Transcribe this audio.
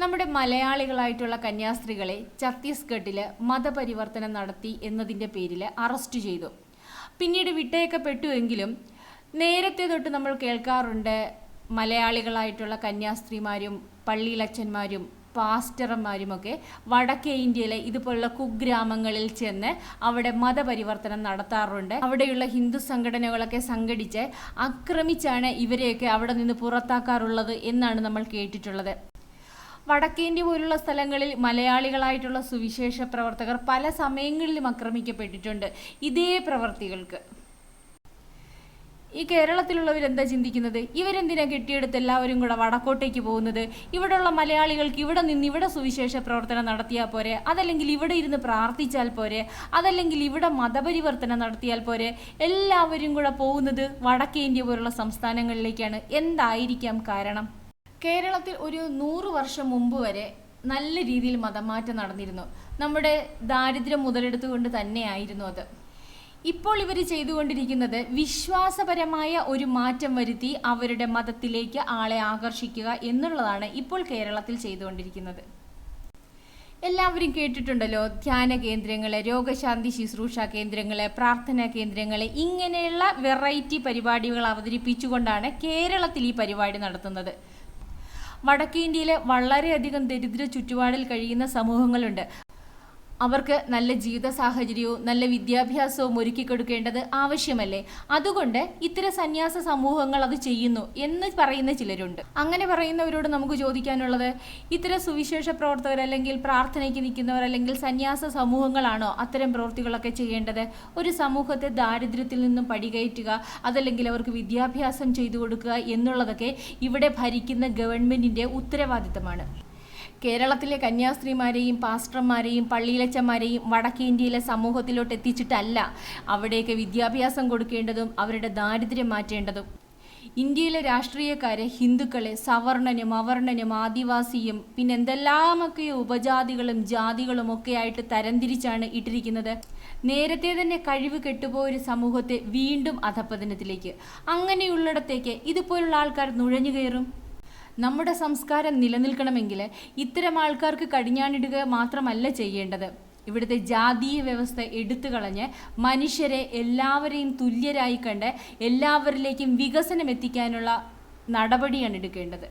നമ്മുടെ മലയാളികളായിട്ടുള്ള കന്യാസ്ത്രീകളെ ഛത്തീസ്ഗഡിൽ മതപരിവർത്തനം നടത്തി എന്നതിന്റെ പേരിൽ അറസ്റ്റ് ചെയ്തു. പിന്നീട് വിട്ടയക്കപ്പെട്ടുവെങ്കിലും നേരത്തെ തൊട്ട് നമ്മൾ കേൾക്കാറുണ്ട് മലയാളികളായിട്ടുള്ള കന്യാസ്ത്രീമാരും പള്ളിയിലച്ചന്മാരും പാസ്റ്റർമാരുമൊക്കെ വടക്കേ ഇന്ത്യയിലെ ഇതുപോലുള്ള കുഗ്രാമങ്ങളിൽ ചെന്ന് അവിടെ മതപരിവർത്തനം നടത്താറുണ്ട്. അവിടെയുള്ള ഹിന്ദു സംഘടനകളൊക്കെ സംഘടിച്ച് ആക്രമിച്ചാണ് ഇവരെയൊക്കെ അവിടെ നിന്ന് പുറത്താക്കാറുള്ളത് എന്നാണ് നമ്മൾ കേട്ടിട്ടുള്ളത്. വടക്കേന്ത്യ പോലുള്ള സ്ഥലങ്ങളിൽ മലയാളികളായിട്ടുള്ള സുവിശേഷ പ്രവർത്തകർ പല സമയങ്ങളിലും ആക്രമിക്കപ്പെട്ടിട്ടുണ്ട്. ഇതേ പ്രവർത്തികൾക്ക്. ഈ കേരളത്തിലുള്ളവർ എന്താ ചിന്തിക്കുന്നത്? ഇവരെന്തിനാ കെട്ടിയെടുത്ത് എല്ലാവരും കൂടെ വടക്കോട്ടേക്ക് പോകുന്നത്? ഇവിടെയുള്ള മലയാളികൾക്ക് ഇവിടെ നിന്ന് ഇവിടെ സുവിശേഷ പ്രവർത്തനം നടത്തിയാൽ പോരെ? അതല്ലെങ്കിൽ ഇവിടെ ഇരുന്ന് പ്രാർത്ഥിച്ചാൽ പോരെ? അതല്ലെങ്കിൽ ഇവിടെ മതപരിവർത്തനം നടത്തിയാൽ പോരെ? എല്ലാവരും കൂടെ പോകുന്നത് വടക്കേ ഇന്ത്യ പോലുള്ള സംസ്ഥാനങ്ങളിലേക്കാണ്. എന്തായിരിക്കാം കാരണം? കേരളത്തിൽ ഒരു നൂറ് വർഷം മുമ്പ് വരെ നല്ല രീതിയിൽ മതമാറ്റം നടന്നിരുന്നു. നമ്മുടെ ദാരിദ്ര്യം മുതലെടുത്തുകൊണ്ട് തന്നെയായിരുന്നു അത്. ഇപ്പോൾ ഇവർ ചെയ്തുകൊണ്ടിരിക്കുന്നത് വിശ്വാസപരമായ ഒരു മാറ്റം വരുത്തി അവരുടെ മതത്തിലേക്ക് ആളെ ആകർഷിക്കുക എന്നുള്ളതാണ് ഇപ്പോൾ കേരളത്തിൽ ചെയ്തുകൊണ്ടിരിക്കുന്നത്. എല്ലാവരും കേട്ടിട്ടുണ്ടല്ലോ ധ്യാന കേന്ദ്രങ്ങൾ രോഗശാന്തി ശുശ്രൂഷ കേന്ദ്രങ്ങൾ പ്രാർത്ഥനാ കേന്ദ്രങ്ങൾ ഇങ്ങനെയുള്ള വെറൈറ്റി പരിപാടികൾ അവതരിപ്പിച്ചുകൊണ്ടാണ് കേരളത്തിൽ ഈ പരിപാടി നടത്തുന്നത്. വടക്കേ ഇന്ത്യയിലെ വളരെയധികം ദരിദ്ര ചുറ്റുപാടിൽ കഴിയുന്ന സമൂഹങ്ങളുണ്ട്. അവർക്ക് നല്ല ജീവിത സാഹചര്യവും നല്ല വിദ്യാഭ്യാസവും ഒരുക്കി കൊടുക്കേണ്ടത് ആവശ്യമല്ലേ? അതുകൊണ്ട് ഇത്തരം സന്യാസ സമൂഹങ്ങൾ അത് ചെയ്യുന്നു എന്ന് പറയുന്ന ചിലരുണ്ട്. അങ്ങനെ പറയുന്നവരോട് നമുക്ക് ചോദിക്കാനുള്ളത് ഇത്തരം സുവിശേഷ പ്രവർത്തകർ അല്ലെങ്കിൽ പ്രാർത്ഥനയ്ക്ക് നിൽക്കുന്നവർ അല്ലെങ്കിൽ സന്യാസ സമൂഹങ്ങളാണോ അത്തരം പ്രവൃത്തികളൊക്കെ ചെയ്യേണ്ടത്? ഒരു സമൂഹത്തെ ദാരിദ്ര്യത്തിൽ നിന്നും പടികയറ്റുക അതല്ലെങ്കിൽ അവർക്ക് വിദ്യാഭ്യാസം ചെയ്തു കൊടുക്കുക എന്നുള്ളതൊക്കെ ഇവിടെ ഭരിക്കുന്ന ഗവൺമെന്റിന്റെ ഉത്തരവാദിത്തമാണ്. കേരളത്തിലെ കന്യാസ്ത്രീമാരെയും പാസ്റ്റർമാരെയും പള്ളിയിലച്ചന്മാരെയും വടക്കേ ഇന്ത്യയിലെ സമൂഹത്തിലോട്ട് എത്തിച്ചിട്ടല്ല അവിടേക്ക് വിദ്യാഭ്യാസം കൊടുക്കേണ്ടതും അവരുടെ ദാരിദ്ര്യം മാറ്റേണ്ടതും. ഇന്ത്യയിലെ രാഷ്ട്രീയക്കാരെ ഹിന്ദുക്കളെ സവർണനും അവർണനും ആദിവാസിയും പിന്നെ എന്തെല്ലാമൊക്കെ ഉപജാതികളും ജാതികളും ഒക്കെ ആയിട്ട് തരംതിരിച്ചാണ് ഇട്ടിരിക്കുന്നത്. നേരത്തെ തന്നെ കഴിവ് കെട്ടുപോയ ഒരു സമൂഹത്തെ വീണ്ടും അധപ്പതനത്തിലേക്ക് അങ്ങനെയുള്ളിടത്തേക്ക് ഇതുപോലുള്ള ആൾക്കാർ നുഴഞ്ഞു കയറും. നമ്മുടെ സംസ്കാരം നിലനിൽക്കണമെങ്കിൽ ഇത്തരം ആൾക്കാർക്ക് കടിഞ്ഞാണിടുക മാത്രമല്ല ചെയ്യേണ്ടത്. ഇവിടുത്തെ ജാതീയ വ്യവസ്ഥ എടുത്തു കളഞ്ഞ് മനുഷ്യരെ എല്ലാവരെയും തുല്യരായി കണ്ട് എല്ലാവരിലേക്കും വികസനം എത്തിക്കാനുള്ള നടപടിയാണ് എടുക്കേണ്ടത്.